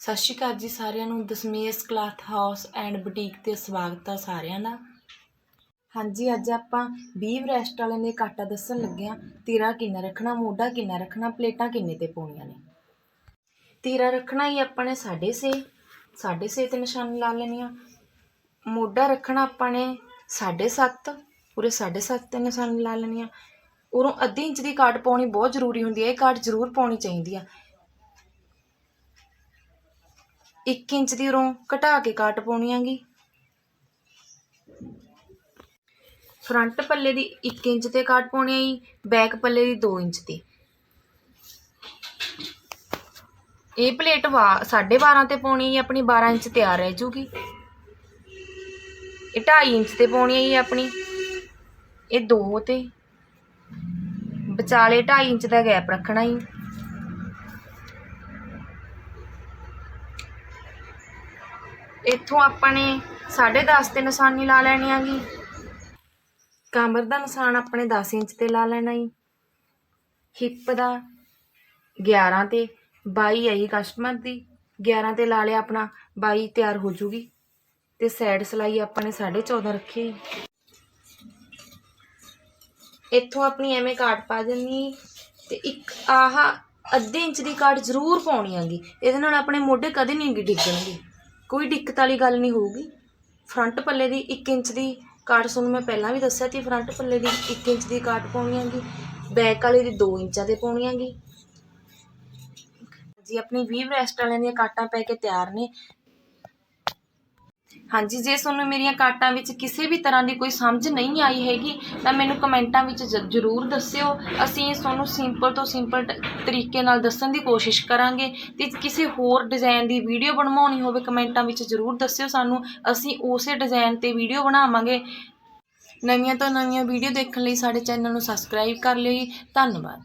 ਸਤਿ ਸ਼੍ਰੀ ਅਕਾਲ ਜੀ ਸਾਰਿਆਂ ਨੂੰ, Dasmesh cloth house and boutique ਤੇ ਸਵਾਗਤ ਆ ਸਾਰਿਆਂ ਦਾ। ਹਾਂਜੀ, ਅੱਜ ਆਪਾਂ 20 ਬ੍ਰੈਸਟ ਵਾਲਿਆਂ ਦੇ ਕਾਟਾ ਦੱਸਣ ਲੱਗੇ ਆ, ਤੀਰਾ ਕਿੰਨਾ ਰੱਖਣਾ, ਮੋਢਾ ਕਿੰਨਾ ਰੱਖਣਾ, ਪਲੇਟਾਂ ਕਿੰਨੇ ਤੇ ਪਾਉਣੀਆਂ ਨੇ। ਤੀਰਾ ਰੱਖਣਾ ਹੀ ਆਪਾਂ ਨੇ 6.5 6.5 ਤੇ ਨਿਸ਼ਾਨ ਲਾ ਲੈਣੀਆਂ ਮੋਢਾ ਰੱਖਣਾ ਆਪਾਂ ਨੇ 7.5 ਪੂਰੇ 7.5 ਤੇ ਨਿਸ਼ਾਨ ਲਾ ਲੈਣੀਆਂ ਆ। ਉਰੋਂ ਅੱਧੀ ਇੰਚ ਦੀ ਕਾਟ ਪਾਉਣੀ ਬਹੁਤ ਜ਼ਰੂਰੀ ਹੁੰਦੀ ਹੈ ਇਹ ਕਾਟ ਜ਼ਰੂਰ ਪਾਉਣੀ ਚਾਹੀਦੀ ਆ। 1 ਇੰਚ ਦੀ ਉਰੋਂ ਘਟਾ ਕੇ ਕਾਟ ਪਾਉਣੀ ਆਗੀ। ਫਰੰਟ ਪੱਲੇ ਦੀ 1 ਇੰਚ ਤੇ ਕਾਟ ਪਾਉਣੀ ਹੈ ਜੀ ਬੈਕ ਪੱਲੇ ਦੀ 2 ਇੰਚ ਤੇ। ਇਹ ਪਲੇਟ ਵਾ 12.5 ਤੇ ਪਾਉਣੀ ਹੈ ਆਪਣੀ 12 ਇੰਚ ਤਿਆਰ ਰਹਿ ਜੂਗੀ। ਇਹ 2.5 ਇੰਚ ਤੇ ਪਾਉਣੀ ਹੈ ਆਪਣੀ, ਇਹ 2 ਤੇ। ਵਿਚਾਲੇ 2.5 ਇੰਚ ਦਾ ਗੈਪ ਰੱਖਣਾ ਜੀ ਇੱਥੋਂ ਆਪਾਂ ਨੇ 10.5 ਤੇ ਨਿਸ਼ਾਨੀ ਲਾ ਲੈਣੀ ਆਗੀ ਕਮਰ ਦਾ ਨਿਸ਼ਾਨ ਆਪਣੇ 10 ਇੰਚ ਤੇ ਲਾ ਲੈਣਾ ਜੀ। ਹਿੱਪ ਦਾ 11 ਤੇ 22 ਆਈ ਕਸਟਮਰ ਦੀ 11 ਤੇ ਲਾ ਲਿਆ ਆਪਣਾ 22 ਤਿਆਰ ਹੋ ਜੂਗੀ। ਤੇ ਸਾਈਡ ਸਲਾਈ ਆਪਾਂ ਨੇ 14.5 ਰੱਖੀ ਇੱਥੋਂ ਆਪਣੀ ਐਵੇਂ ਕਾਟ ਪਾ ਦੇਣੀ ਤੇ ਇੱਕ ਆਹ ਅੱਧੇ ਇੰਚ ਦੀ ਕਾਟ ਜ਼ਰੂਰ ਪਾਉਣੀ ਆਗੀ ਇਹਦੇ ਨਾਲ ਆਪਣੇ ਮੋਢੇ ਕਦੇ ਨਹੀਂ ਡਿੱਗਣਗੇ। ਕੋਈ ਦਿੱਕਤ ਵਾਲੀ ਗੱਲ ਨਹੀਂ ਹੋਊਗੀ। ਫਰੰਟ ਪੱਲੇ ਦੀ 1 ਇੰਚ ਦੀ ਕਾਟ ਤੁਹਾਨੂੰ ਮੈਂ ਪਹਿਲਾਂ ਵੀ ਦੱਸਿਆ ਸੀ, ਫਰੰਟ ਪੱਲੇ ਦੀ 1 ਇੰਚ ਦੀ ਕਾਟ ਪਾਉਣੀ ਹੈਗੀ, ਬੈਕ ਵਾਲੇ ਦੀ 2 ਇੰਚਾਂ ਤੇ ਪਾਉਣੀ ਆਗੀ ਜੀ, ਆਪਣੀ 20 ਬ੍ਰੈਸਟ ਵਾਲਿਆਂ ਦੀਆਂ ਕਾਟਾਂ ਪੈ ਕੇ ਤਿਆਰ ਨੇ। ਹਾਂਜੀ, ਜੇ ਤੁਹਾਨੂੰ ਮੇਰੀਆਂ ਕਾਟਾਂ ਵਿੱਚ ਕਿਸੇ ਵੀ ਤਰ੍ਹਾਂ ਦੀ ਕੋਈ ਸਮਝ ਨਹੀਂ ਆਈ ਹੈਗੀ, ਤਾਂ ਮੈਨੂੰ ਕਮੈਂਟਾਂ ਵਿੱਚ ਜ਼ਰੂਰ ਦੱਸਿਓ। ਅਸੀਂ ਤੁਹਾਨੂੰ ਸਿੰਪਲ ਤੋਂ ਸਿੰਪਲ ਟ- ਤਰੀਕੇ ਨਾਲ ਦੱਸਣ ਦੀ ਕੋਸ਼ਿਸ਼ ਕਰਾਂਗੇ ਤੇ ਕਿਸੇ ਹੋਰ ਡਿਜ਼ਾਈਨ ਦੀ ਵੀਡੀਓ ਬਣਵਾਉਣੀ ਹੋਵੇ, ਕਮੈਂਟਾਂ ਵਿੱਚ ਜ਼ਰੂਰ ਦੱਸਿਓ ਸਾਨੂੰ। ਅਸੀਂ ਉਸੇ ਡਿਜ਼ਾਈਨ ਤੇ ਵੀਡੀਓ ਬਣਾਵਾਂਗੇ। ਨਵੀਆਂ ਤੋਂ ਨਵੀਆਂ ਵੀਡੀਓ ਦੇਖਣ ਲਈ ਸਾਡੇ ਚੈਨਲ ਨੂੰ ਸਬਸਕ੍ਰਾਈਬ ਕਰ ਲਿਓ ਜੀ। ਧੰਨਵਾਦ।